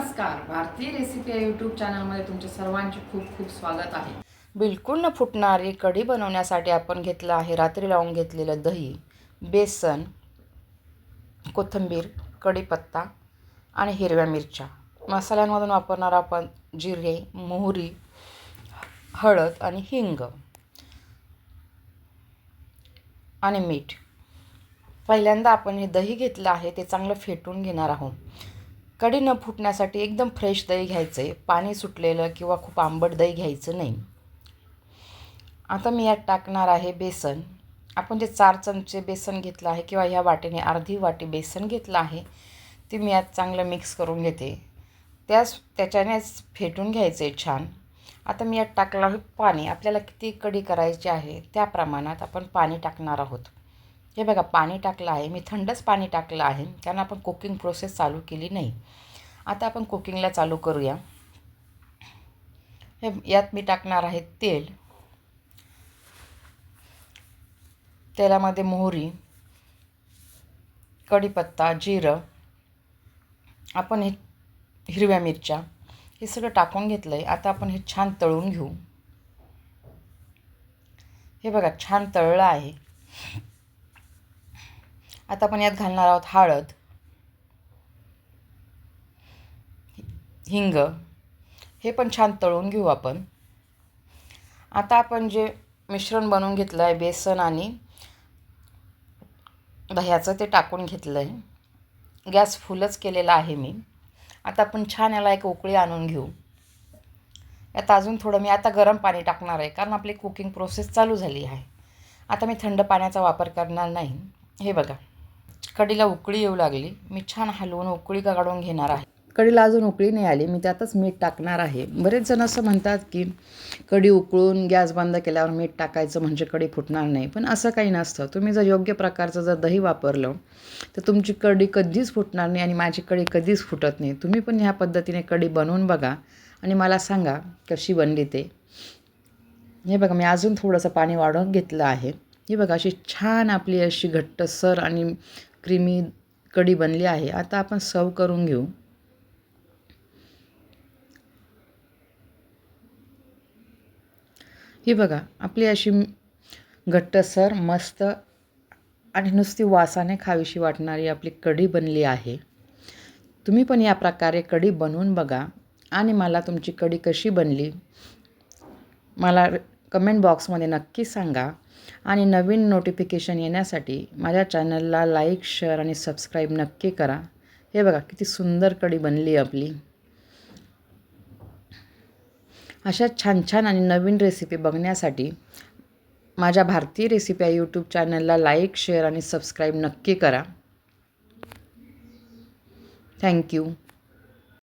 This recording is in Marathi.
नमस्कार. भारतीय रेसिपी या यूट्यूब चॅनलमध्ये तुमचे सर्वांचे खूप खूप स्वागत आहे. बिलकुल न फुटणारी कढी बनवण्यासाठी आपण घेतलं आहे रात्री लावून घेतलेलं दही बेसन कोथिंबीर कढीपत्ता आणि हिरव्या मिरच्या. मसाल्यांमधून वापरणार आपण जिरे मोहरी हळद आणि हिंग आणि मीठ. पहिल्यांदा आपण हे दही घेतलं आहे ते चांगलं फेटून घेणार आहोत. कढी न फुटण्यासाठी एकदम फ्रेश दही घ्यायचं आहे पाणी सुटलेलं किंवा खूप आंबट दही घ्यायचं नाही. आता मी यात टाकणार आहे बेसन. आपण जे चार चमचे बेसन घेतलं आहे किंवा ह्या वाटीने अर्धी वाटी बेसन घेतलं आहे ते मी यात चांगलं मिक्स करून घेते. त्याच त्याच्यानेच फेटून घ्यायचं आहे छान. आता मी यात टाकलं आहे पाणी. आपल्याला किती कढी करायची आहे त्या प्रमाणात आपण पाणी टाकणार आहोत. हे बघा पाणी टाकलं आहे. मी थंडच पाणी टाकलं आहे. कारण आपण कुकिंग प्रोसेस चालू केली नाही. आता आपण कुकिंगला चालू करूया. हे यात मी टाकणार आहे तेल. तेलामध्ये मोहरी कढीपत्ता जिरं. आपण हे हिरव्या मिरच्या हे सगळं टाकून घेतलं आहे आता आपण हे छान तळून घेऊ. हे बघा छान तळलं आहे. आता आपण यात घालणार आहोत हळद. हिंग. हे पण छान तळून घेऊ आपण. आता आपण जे मिश्रण बनवून घेतलं आहे बेसन आणि दह्याचं ते टाकून घेतलं आहे गॅस फुलच केलेला आहे मी. आता आपण छान याला एक उकळी आणून घेऊ. यात अजून थोडं मी आता गरम पाणी टाकणार आहे कारण आपली कुकिंग प्रोसेस चालू झाली आहे. आता मी थंड पाण्याचा वापर करणार नाही. हे बघा. कढीला उकळी येऊ लागली. मी छान हलवून उकळी काढून घेणार आहे. कढीला अजून उकळी नाही आली. मी त्यातच मीठ टाकणार आहे. बरेच जण असं म्हणतात की कढी उकळून गॅस बंद केल्यावर मीठ टाकायचं म्हणजे कढी फुटणार नाही. पण असं काही नसतं. तुम्ही जर योग्य प्रकारचं जर दही वापरलं तर तुमची कढी कधीच फुटणार नाही आणि माझी कढी कधीच फुटत नाही. तुम्ही पण ह्या पद्धतीने कढी बनवून बघा आणि मला सांगा कशी बनली ते. हे बघा मी अजून थोडंसं पाणी वाढवून घेतलं आहे. ही बघा अशी छान आपली अशी घट्टसर आणि क्रीमी कढी बनली आहे. आता आपण सव करून घेऊ. ही बघा आपली अशी घट्टसर मस्त आणि नुसती वासाने खावीशी वाटणारी आपली कढी बनली आहे. तुम्ही पण या प्रकारे कढी बनवून बघा. आणि मला तुमची कढी कशी बनली मला कमेंट बॉक्समध्ये नक्की सांगा. आणि नवीन नोटिफिकेशन येण्यासाठी माझ्या चॅनलला लाईक शेअर आणि सबस्क्राईब नक्की करा. हे बघा किती सुंदर कढी बनली आपली. अशा छान छान आणि नवीन रेसिपी बघण्यासाठी माझ्या भारतीय रेसिपी या यूट्यूब चॅनलला लाईक शेअर आणि सबस्क्राईब नक्की करा. थँक्यू